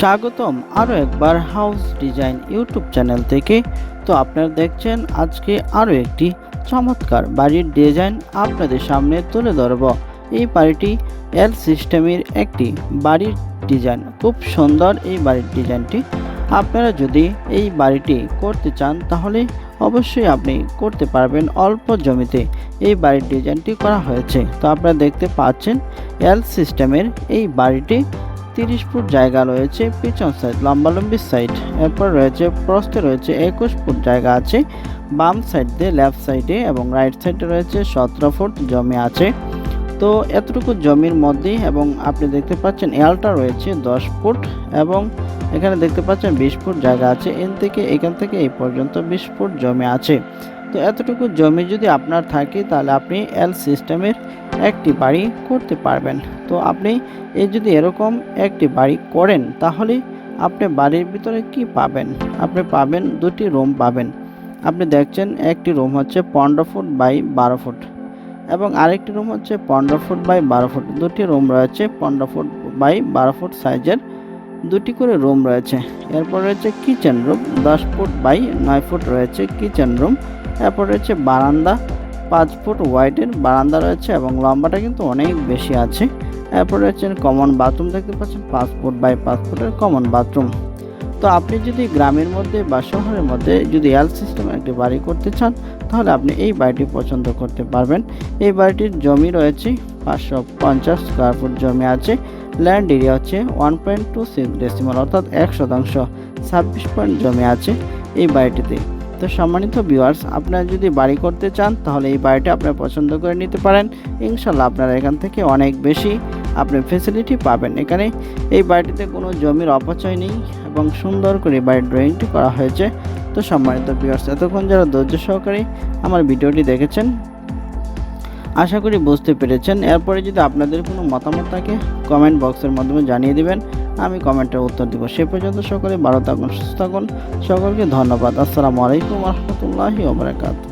স্বাগতম আরও একবার হাউস ডিজাইন ইউটিউব চ্যানেল থেকে। তো আপনারা দেখছেন আজকে আরও একটি চমৎকার বাড়ির ডিজাইন আপনাদের সামনে তুলে ধরব। এই বাড়িটি এল সিস্টেমের একটি বাড়ির ডিজাইন। খুব সুন্দর এই বাড়ির ডিজাইনটি। আপনারা যদি এই বাড়িটি করতে চান, তাহলে অবশ্যই আপনি করতে পারবেন অল্প জমিতে। এই বাড়ির ডিজাইনটি করা হয়েছে। তো আপনারা দেখতে পাচ্ছেন এল সিস্টেমের এই বাড়িটি তিরিশ ফুট জায়গা রয়েছে, পিছন সাইড লম্বালম্বি সাইড এরপর রয়েছে, প্রস্থে রয়েছে একুশ ফুট জায়গা আছে, বাম সাইড দিয়ে লেফট সাইডে এবং রাইট সাইডে রয়েছে সতেরো ফুট জমি আছে। তো এতটুকু জমির মধ্যেই এবং আপনি দেখতে পাচ্ছেন এলটা রয়েছে দশ ফুট এবং এখানে দেখতে পাচ্ছেন বিশ ফুট জায়গা আছে এন থেকে এখান থেকে এই পর্যন্ত বিশ ফুট জমি আছে। তো এতটুকু জমি যদি আপনার থাকে, তাহলে আপনি এল সিস্টেমের একটি বাড়ি করতে পারবেন। তো আপনি এই যদি এরকম একটি বাড়ি করেন, তাহলে আপনি বাড়ির ভিতরে কি পাবেন? আপনি পাবেন দুটি রুম পাবেন। আপনি দেখছেন একটি রুম হচ্ছে পনেরো ফুট বাই বারো ফুট এবং আরেকটি রুম হচ্ছে পনেরো ফুট বাই বারো ফুট। দুটি রুম রয়েছে পনেরো ফুট বাই বারো ফুট সাইজের। দুটি করে রুম রয়েছে। এরপর রয়েছে কিচেন রুম, দশ ফুট বাই নয় ফুট রয়েছে কিচেন রুম। এরপর রয়েছে বারান্দা পাঁচ ফুট ওয়াইডের বারান্দা রয়েছে এবং লম্বাটা কিন্তু অনেক বেশি আছে। এরপর রয়েছে কমন বাথরুম দেখতে পাচ্ছেন, পাঁচ ফুট বাই পাঁচ ফুটের কমন বাথরুম তো আপনি যদি গ্রামের মধ্যে বা শহরের মধ্যে যদি এল সিস্টেমের একটি বাড়ি করতে চান, তাহলে আপনি এই বাড়িটি পছন্দ করতে পারবেন। এই বাড়িটির জমি রয়েছে, পাঁচশো পঞ্চাশ স্কোয়ার ফুট জমি আছে। ল্যান্ড এরিয়া হচ্ছে one point two six decimal অর্থাৎ এক শতাংশ, ছাব্বিশ পয়েন্ট জমি আছে এই বাড়িটিতে। তো সম্মানিত ভিউয়ার্স আপনারা যদি বাড়ি করতে চান, তাহলে এই বাড়িটা আপনারা পছন্দ করে নিতে পারেন। ইনশাল্লাহ আপনারা এখান থেকে অনেক বেশি আপনি ফেসিলিটি পাবেন। এখানে এই বাড়িটিতে কোনো জমির অপচয় নেই এবং সুন্দর করে বাড়ির ড্রয়িংটি করা হয়েছে। তো সম্মানিত ভিউয়ার্স এতক্ষণ যারা ধৈর্য সহকারে আমার ভিডিওটি দেখেছেন আশা করি বুঝতে পেরেছেন। এরপরে যদি আপনাদের কোনো মতামত থাকে কমেন্ট বক্সের মাধ্যমে জানিয়ে দিবেন। আমি কমেন্টের উত্তর দিব। সে পর্যন্ত সকলে ভালো থাকুন, সুস্থ থাকুন। সকলকে ধন্যবাদ। আসসালামু আলাইকুম রহমতুল্লাহি ওবরাকাতুহ